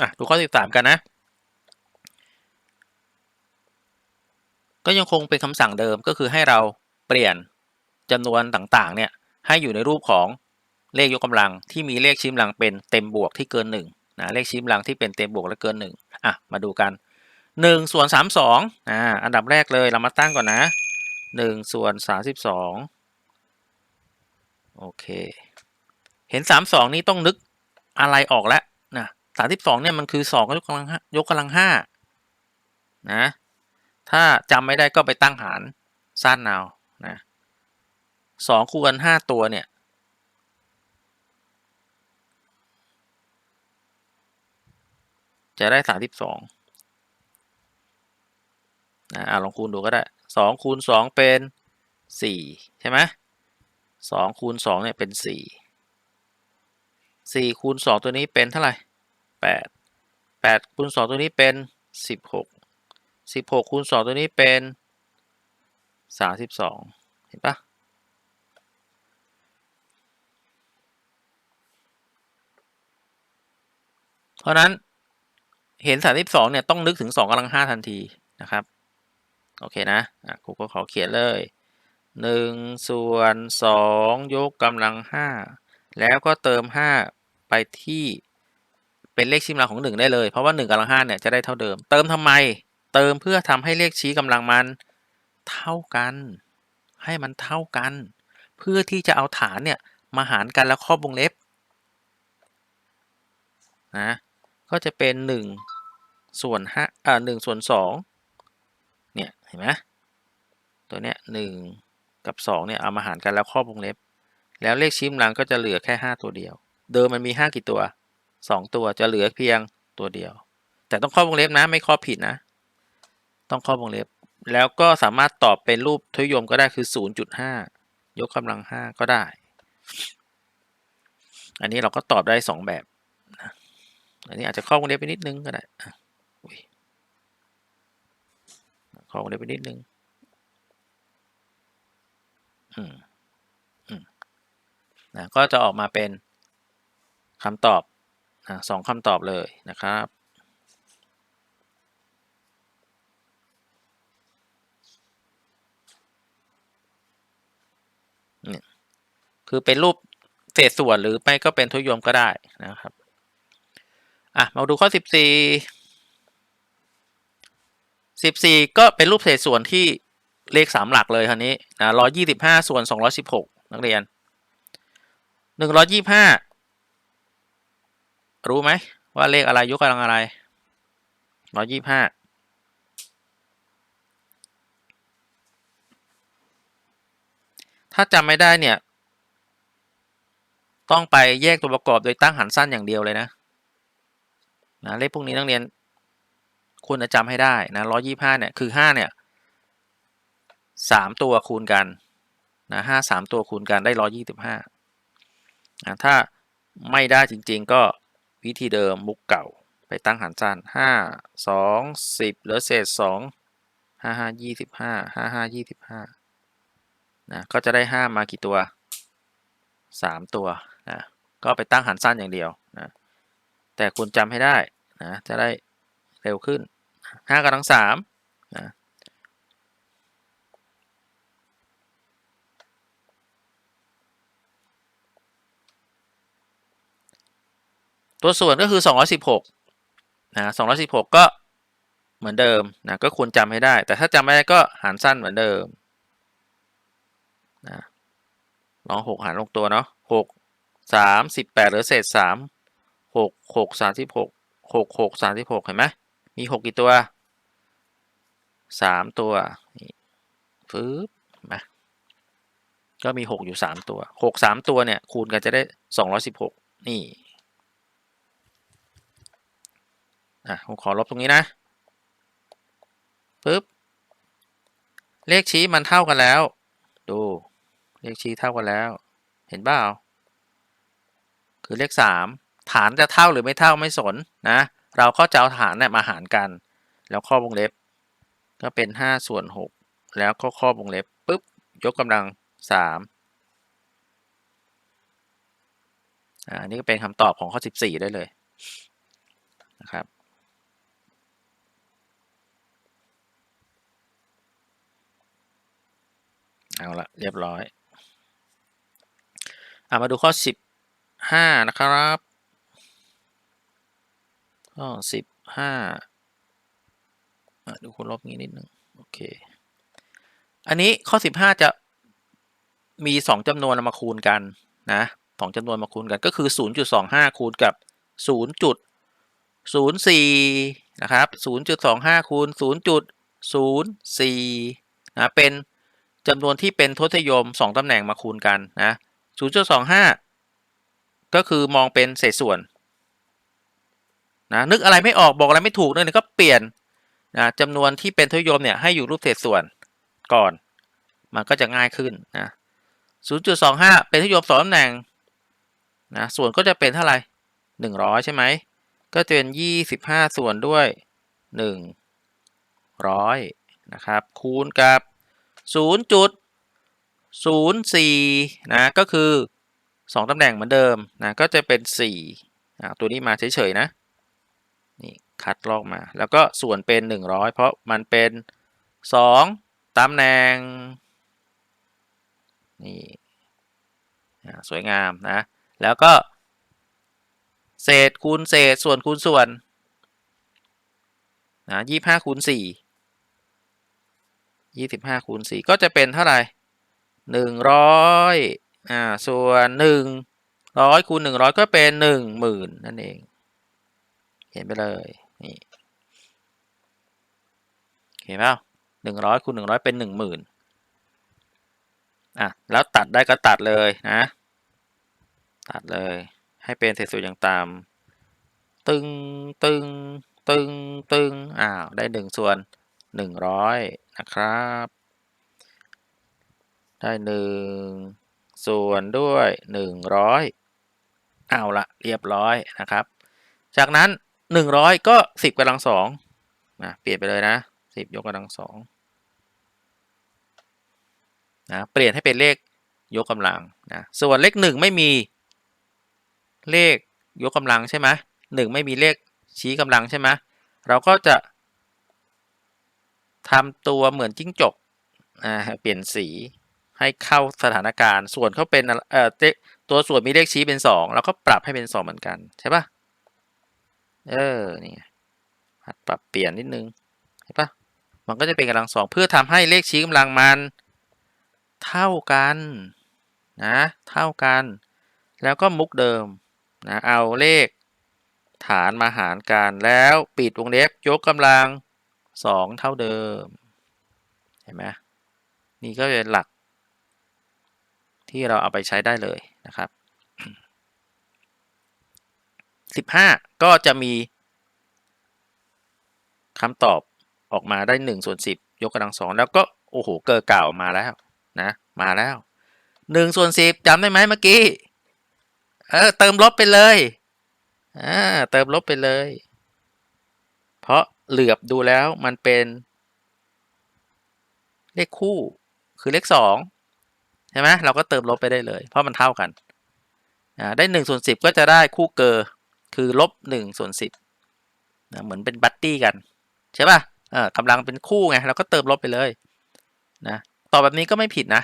อะดูข้อสิบสามกันนะ ก็ยังคงเป็นคำสั่งเดิมก็คือให้เราเปลี่ยนจำนวนต่างๆ เนี่ย ให้อยู่ในรูปของเลขยกกำลังที่มีเลขชิมลังเป็นเต็มบวกที่เกินหนึ่งนะเลขชิมลังที่เป็นเต็มบวกและเกินหนึ่งอะ มาดูกันหนึ่งส่วนสามสองอ่าอันดับแรกเลยเรามาตั้งก่อนนะหนึ่งส่วนสามสิบสองโอเค เห็นสามสองนี้ต้องนึกอะไรออกแล้ว สามสิบสองเนี่ยมันคือสองยกกำลังห้ายกกำลังห้านะ ถ้าจำไม่ได้ก็ไปตั้งหารสั้นเอานะสองคูณกันห้าตัวเนี่ยจะได้สามสิบสองนะอ่าลองคูณดูก็ได้สองคูณสองเป็นสี่ใช่ไหมสองคูณสองเนี่ยเป็นสี่สี่คูณสองตัวนี้เป็นเท่าไหร่ แปดแปดคูณสองตัวนี้เป็นสิบหกสิบหกคูณสองตัวนี้เป็นสามสิบสองเห็นปะเพราะนั้นเห็นสามสิบสองเนี่ย ต้องนึกถึงสองกำลังห้าทันทีนะครับ โอเคนะะครูก็ขอเขียนเลยหนึ่งส่วนสองยกกำลังห้าแล้วก็เติมห้าไปที่ เป็นเลขชี้กำลังของหนึ่งได้เลย เพราะว่าหนึ่งกำลังห้าเนี่ยจะได้เท่าเดิม เติมทำไม เติมเพื่อทำให้เลขชี้กำลังมัน เท่ากัน ให้มันเท่ากัน เพื่อที่จะเอาฐานเนี่ยมาหารกันแล้วครอบวงเล็บนะก็จะเป็นหนึ่งส่วนห้าอ่าหนึ่งส่วนสองเนี่ยเห็นไหมตัวเนี้ยหนึ่งกับสองเนี่ยเอามาหารกันแล้วครอบวงเล็บ แล้วเลขชี้กำลังก็จะเหลือแค่ห้าตัวเดียว เดิมมันมีห้ากี่ตัว สองตัวจะเหลือเพียงตัวเดียว แต่ต้องครอบวงเล็บนะ ไม่ครอบผิดนะ ต้องครอบวงเล็บ แล้วก็สามารถตอบเป็นรูปทศนิยมก็ได้คือ 0.5 ยกกำลัง 5 ก็ได้ อันนี้เราก็ตอบได้ 2 แบบนะอันนี้อาจจะครอบวงเล็บไปนิดนึงก็ได้อะอุ๊ยครอบวงเล็บไปนิดนึงอืมนะก็จะออกมาเป็นคำตอบ สองคำตอบเลยนะครับคือเป็นรูปเศษส่วนหรือไม่ก็เป็นทศนิยมก็ได้นะครับ อะ มาดูข้อสิบสี่สิบสี่ก็เป็นรูปเศษส่วนที่เลขสามหลักเลยคราวนี้นะร้อยยี่สิบห้าส่วนสองร้อยสิบหกนักเรียนหนึ่ง รู้ไหมว่าเลขอะไรยกกำลังอะไรร้อยยี่ห้าถ้าจำไม่ได้เนี่ย ต้องไปแยกตัวประกอบโดยตั้งหารสั้นอย่างเดียวเลยนะนะเลขพวกนี้นักเรียนควรจะจำให้ได้นะร้อยี่ห้าเนี่ยคือห้าเนี่ยสามตัวคูณกันนะห้าสามตัวคูณกันได้ร้อยี่สิบห้าถ้าไม่ได้จริง ๆ ก็ วิธีเดิมมุกเก่าไปตั้งหารสั้นห้าสองสิบเหลือเศษสองห้าห้ายี่สิบห้าห้าห้ายี่สิบห้านะก็จะได้ห้ามากี่ตัวสามตัวนะก็ไปตั้งหารสั้นอย่างเดียวนะแต่คุณจำให้ได้นะจะได้เร็วขึ้นห้ากำลังสามนะ ตัวส่วนก็คือ 216นะ216 ก็เหมือนเดิมนะก็ควรจำให้ได้ แต่ถ้าจำไม่ได้ก็หารสั้นเหมือนเดิมนะลอง 6 หารลงตัวเนาะ6 3 18หลือเศษ 3 6 6 36 6 6 36 เห็นไหมมี 6 กี่ตัว 3 ตัวนี่ฟื้บมาก็มี 6 อยู่ 3 ตัว 6 3 ตัวเนี่ยคูณกันจะได้ 216 นี่ อะผมขอลบตรงนี้นะปึ๊บเลขชี้มันเท่ากันแล้ว ดู เลขชี้เท่ากันแล้ว เห็นเปล่าคือเลขสามฐานจะเท่าหรือไม่เท่าไม่สนนะ เราก็จะเอาฐานเนี่ยมาหารกัน แล้วข้อวงเล็บ ก็เป็นห้าส่วนหกแล้วก็ข้อวงเล็บปุ๊บยกกำลังสามอ่านี่ก็เป็นคำตอบของข้อสิบสี่ได้เลยนะครับ เอาละเรียบร้อยอามาดูข้อสิบห้านะครับ ข้อสิบห้าดูคูณลบงี้นิดนึง โอเค อันนี้ข้อสิบห้าจะมีสองจำนวนมาคูณกันนะสองจำนวนมาคูณกันก็คือศูนย์จุดสองห้าคูณกับศูนย์จุดศูนย์สี่นะครับศูนย์จุดสองห้าคูณศูนย์จุดศูนย์สี่นะ เป็น จำนวนที่เป็นทศนิยมสองตำแหน่งมาคูณกันนะศูนย์จุดสองห้าก็คือมองเป็นเศษส่วนนะนึกอะไรไม่ออกบอกอะไรไม่ถูกเนี่ยก็เปลี่ยนนะจำนวนที่เป็นทศนิยมเนี่ยให้อยู่รูปเศษส่วนก่อน มันก็จะง่ายขึ้นนะ0.25 เป็นทศนิยมสองตำแหน่งนะส่วนก็จะเป็นเท่าไหร่ 100 ใช่ไหมก็จะเป็น 25 ส่วนด้วย 100 นะครับ คูณกับ 0.04 นะ ก็คือ 2 ตำแหน่งเหมือนเดิมนะ ก็จะเป็น4นะตัวนี้มาเฉยๆนะ นี่คัดลอกมา แล้วก็ส่วนเป็น 100 เพราะมันเป็น 2 ตำแหน่ง นี่สวยงามนะ แล้วก็ เศษคูณเศษส่วนคูณส่วนนะยี่ห้าคูณสี่ ยี่สิบห้าคูณสี่ก็จะเป็นเท่าไหร่หนึ่งร้อยอ่าส่วนหนึ่งร้อยคูณหนึ่งร้อยก็เป็นหนึ่งหมื่นนั่นเอง เห็นไปเลยนี่เห็นเปล่าหนึ่งร้อยคูณหนึ่งร้อยเป็นหนึ่งหมื่นอะแล้วตัดได้ก็ตัดเลยนะ ตัดเลยให้เป็นเศษส่วนอย่างต่ำตึงตึงตึงตึงอ้าวได้หนึ่งส่วนหนึ่งร้อย นะครับ ได้หนึ่งส่วนด้วยหนึ่งร้อยเอาละเรียบร้อยนะครับ จากนั้นหนึ่งร้อยก็สิบกำลังสองนะเปลี่ยนไปเลยนะสิบยกกำลังสองนะเปลี่ยนให้เป็นเลขยกกำลังนะส่วนเลขหนึ่งไม่มีเลขยกกำลังใช่ไหมหนึ่งไม่มีเลขชี้กำลังใช่ไหมเราก็จะ ทำตัวเหมือนจิ้งจกอ่าเปลี่ยนสีให้เข้าสถานการณ์ ส่วนเขาเป็นเอ่อตัวส่วนมีเลขชี้เป็นสองเราก็ปรับให้เป็นสองเหมือนกันใช่ปะเออนี่หัดปรับเปลี่ยนนิดนึงเห็นปะมันก็จะเป็นกำลังสองเพื่อทำให้เลขชี้กำลังมันเท่ากันนะเท่ากัน แล้วก็มุกเดิมนะเอาเลขฐานมาหารกันแล้วปิดวงเล็บยกกำลัง สองเท่าเดิม เห็นไหมนี่ก็เป็นหลัก ที่เราเอาไปใช้ได้เลยนะครับสิบห้าก็จะมีคำตอบออกมาได้หนึ่งส่วนสิบยกกำลังสองแล้วก็ โอ้โห เกิดเก่ามาแล้วนะ มาแล้วหนึ่งส่วนสิบจำได้ไหมเมื่อกี้ เออ เติมลบไปเลย อ่า เติมลบไปเลย เพราะ เหลือบดูแล้วมันเป็น เลขคู่คือเลขสองใช่ไหมเราก็เติมลบไปได้เลย เพราะมันเท่ากันได้หนึ่งส่วนสิบก็จะได้คู่เกอร์คือลบหนึ่งส่วนสิบนะเหมือนเป็นบัตตี้กัน ใช่ป่ะกำลังเป็นคู่ไงเราก็เติมลบไปเลยนะตอแบบนี้ก็ไม่ผิดนะ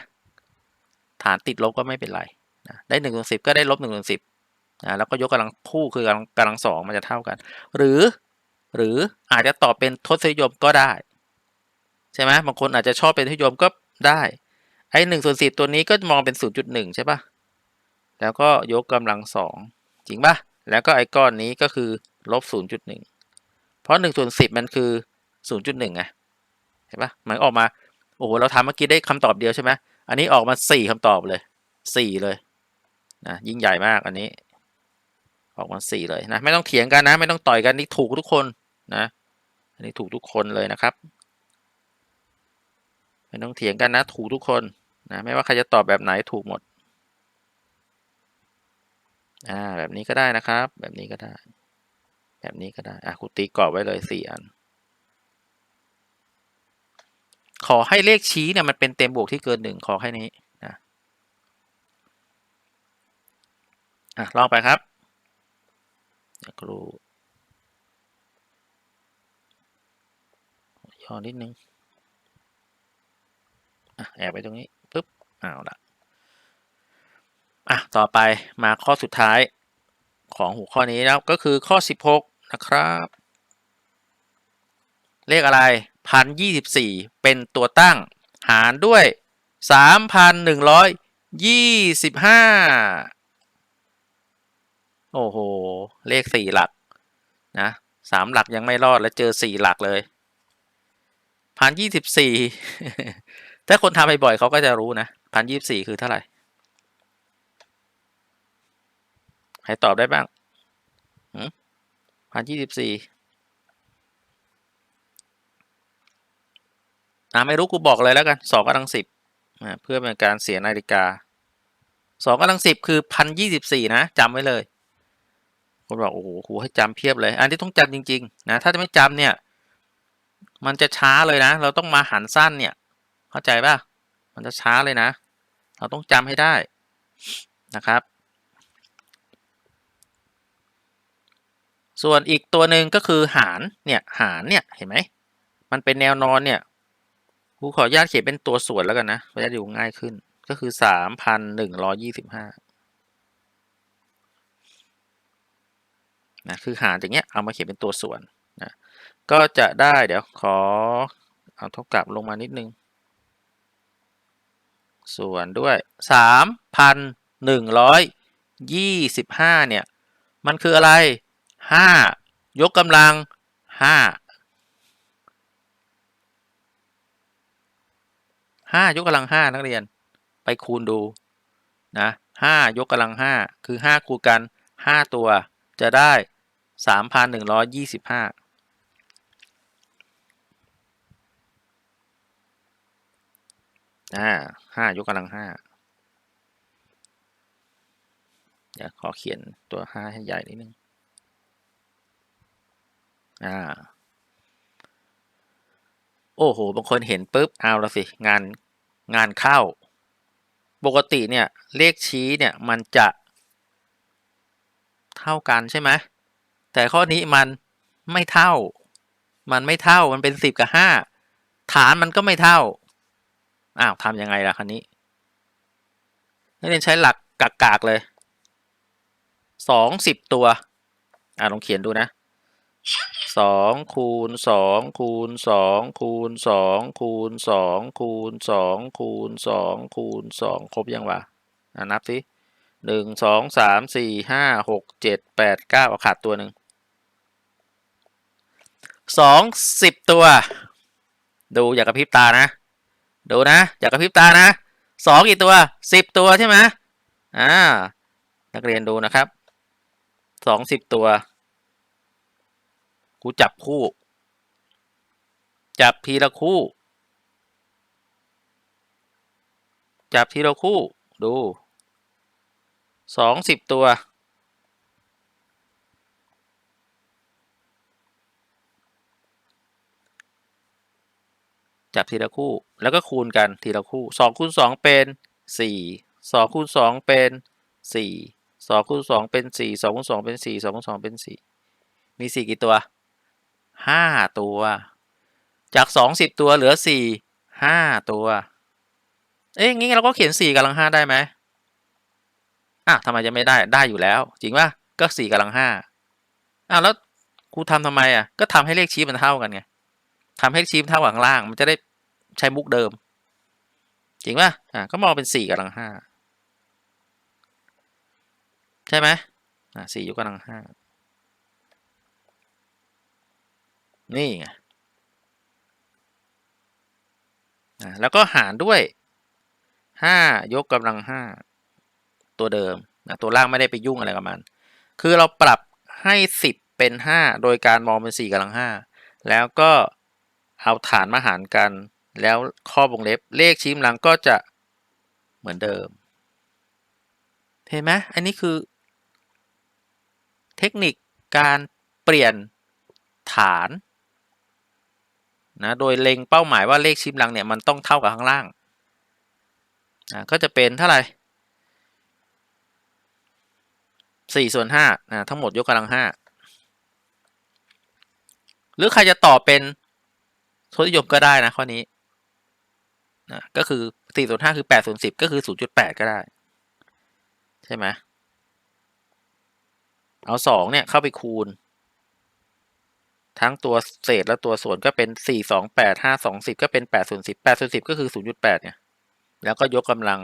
ฐานติดลบก็ไม่เป็นไรนะได้หนึ่งส่วนสิบก็ได้ลบหนึ่งส่วนสิบนะแล้วก็ยกกำลังคู่คือกำลังกำลังสองมันจะเท่ากัน หรือ หรืออาจจะตอบเป็นทศนิยมก็ได้ ใช่ไหมบางคนอาจจะชอบเป็นทศนิยมก็ได้ไอ้หนึ่งส่วนสิบตัวนี้ก็มองเป็นศูนย์จุดหนึ่งใช่ปะแล้วก็ยกกำลังสองจริงปะแล้วก็ไอ้ก้อนนี้ก็คือลบศูนย์จุดหนึ่งเพราะหนึ่งส่วนสิบมันคือศูนย์จุดหนึ่งไงเห็นปะมันออกมาโอ้โหเราทำเมื่อกี้ได้คำตอบเดียวใช่ไหมอันนี้ออกมาสี่คำตอบเลยสี่เลยนะยิ่งใหญ่มากอันนี้ ออกมาสี่เลยนะไม่ต้องเถียงกันนะ ไม่ต้องต่อยกันนี่ถูกทุกคน นะ อันนี้ถูกทุกคนเลยนะครับ ไม่ต้องเถียงกันนะ ถูกทุกคนนะ ไม่ว่าใครจะตอบแบบไหนถูกหมด อ่า แบบนี้ก็ได้นะครับ แบบนี้ก็ได้ แบบนี้ก็ได้ อะคุณตีกรอบไว้เลยสี่อัน ขอให้เลขชี้เนี่ยมันเป็นเต็มบวกที่เกินหนึ่งขอแค่นี้นะอะลองไปครับครู ย่อนิดนึงอะแอบไปตรงนี้ปุ๊บอ้าวละอะต่อไปมาข้อสุดท้ายของหัวข้อนี้แล้วก็คือข้อ 16 นะครับ เลขอะไรพันยี่สิบสี่เป็นตัวตั้งหารด้วยสามพันหนึ่งร้อยยี่สิบห้าโอ้โห เลขสี่หลักนะสามหลักยังไม่รอดแล้วเจอสี่หลักเลย พันยี่สิบสี่ถ้าคนทำบ่อยๆเขาก็จะรู้นะพันยี่สิบสี่คือเท่าไหร่ ใครตอบได้บ้างพันยี่สิบสี่อ่าไม่รู้กูบอกเลยแล้วกันสองกำลังสิบเพื่อเป็นการเสียนาฬิกาสองกำลังสิบคือพันยี่สิบสี่นะจำไว้เลยคนบอกโอ้โหครูให้จำเพียบเลย อันที่ต้องจำจริง ๆ นะ ถ้าจะไม่จำเนี่ย มันจะช้าเลยนะ เราต้องมาหันสั้นเนี่ย เข้าใจป่ะ มันจะช้าเลยนะ เราต้องจำให้ได้นะครับ ส่วนอีกตัวหนึ่งก็คือหารเนี่ย หารเนี่ยเห็นไหม มันเป็นแนวนอนเนี่ยครูขออนุญาตเขียนเป็นตัวส่วนแล้วกันนะเพื่อจะดูง่ายขึ้น ก็คือสามพันหนึ่งร้อยี่สิบห้านะคือหารอย่างเงี้ยเอามาเขียนเป็นตัวส่วนนะ ก็จะได้เดี๋ยวขอเอาท่กกับลงมานิดนึง ส่วนด้วย 3,125 เนี่ย มันคืออะไร 5 ยกกำลัง 5 5 ยกกำลัง 5 นักเรียนไปคูณดู นะ5ยกกำลัง 5 คือ 5 คูณกัน 5 ตัวจะได้ 3,125 อยยี่สิบห้าอ่าห้ายกกำลังห้าเดี๋ยวขอเขียนตัวห้าให้ใหญ่นิดนึง อ่า โอ้โห บางคนเห็นปุ๊บ เอาละสิ งาน งานเข้า ปกติเนี่ย เลขชี้เนี่ย มันจะ เท่ากันใช่ไหม แต่ข้อนี้มันไม่เท่า มันไม่เท่า มันเป็นสิบกับห้า ฐานมันก็ไม่เท่า อ้าวทำยังไงล่ะคันนี้ นักเรียนใช้หลักกากๆเลย สองสิบตัว อ่าลองเขียนดูนะสองคูณสองคูณสองคูณสองคูณสองคูณสองคูณสองคูณสองครบยังวะอะนับสิหนึ่งสองสามสี่ห้าหกเจ็ดแปดเก้าขาดตัวหนึ่งสองสิบตัว ดูอย่ากระพริบตานะ ดูนะอย่ากระพริบตานะสองกี่ตัวสิบตัวใช่ไหมอ่า นักเรียนดูนะครับสองสิบตัว กูจับคู่ จับทีละคู่ จับทีละคู่ ดูสองสิบตัว จับทีละคู่ แล้วก็คูณกันทีละคู่สองคูณสองเป็นสี่สองคูณสองเป็นสี่สองคูณสองเป็นสี่สองคูณสองเป็นสี่สองคูณสองเป็นสี่มีสี่กี่ตัวห้าตัว จากสองสิบตัวเหลือสี่ห้าตัว เอ๊ะงี้เราก็เขียนสี่กำลังห้าได้ไหมอะทำไมจะไม่ได้ได้อยู่แล้ว จริงป่ะก็สี่กำลังห้าอะแล้วครูทำทำไมอะก็ทำให้เลขชี้มันเท่ากันไง ทำให้ชี้มันเท่ากับข้างล่าง มันจะได้ใช้มุกเดิม จริงป่ะอะก็มองเป็นสี่กำลังห้าใช่ไหมอะสี่ยกกำลังห้านี่ไงแล้วก็หารด้วยห้ายกกำลังห้าตัวเดิมนะตัวล่างไม่ได้ไปยุ่งอะไรกับมัน คือเราปรับให้สิบเป็นห้าโดยการมองเป็นสี่กำลังห้าแล้วก็ เอาฐานมาหารกัน แล้วข้อวงเล็บเลขชี้มลังก็จะเหมือนเดิม เห็นไหมอันนี้คือ เทคนิคการเปลี่ยนฐานนะโดยเล็งเป้าหมายว่าเลขชิมลังเนี่ยมันต้องเท่ากับข้างล่างนะก็จะเป็นเท่าไหร่สี่ส่วนห้านะทั้งหมดยกกำลังห้าหรือใครจะต่อเป็น ทศนิยมก็ได้นะข้อนี้นะก็คือสี่ส่วนห้าคือแปดส่วนสิบก็คือศูนย์จุดแปดก็ได้ ใช่ไหมเอาสองเนี่ยเข้าไปคูณ ทั้งตัวเศษและตัวส่วนก็เป็นสี่สองแปดห้าสองสิบก็เป็นแปดส่วนสิบแปดส่วนสิบก็คือศูนย์จุดแปดเนี่ย แล้วก็ยกกำลัง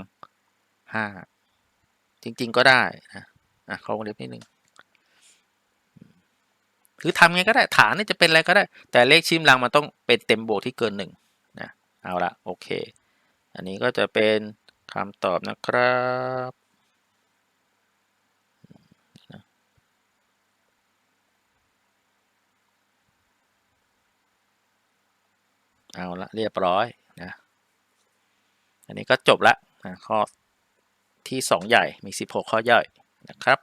ห้าจริง ๆ ก็ได้นะอะข้าวงเล็บนิดนึง คือทำไงก็ได้ฐานนี่จะเป็นอะไรก็ได้ แต่เลขชิมลังมันต้องเป็นเต็มบวกที่เกินหนึ่งนะเอาละโอเค อันนี้ก็จะเป็นคำตอบนะครับเอาละเรียบร้อยนะ อันนี้ก็จบละนะข้อที่สองใหญ่มีสิบหกข้อย่อยนะครับ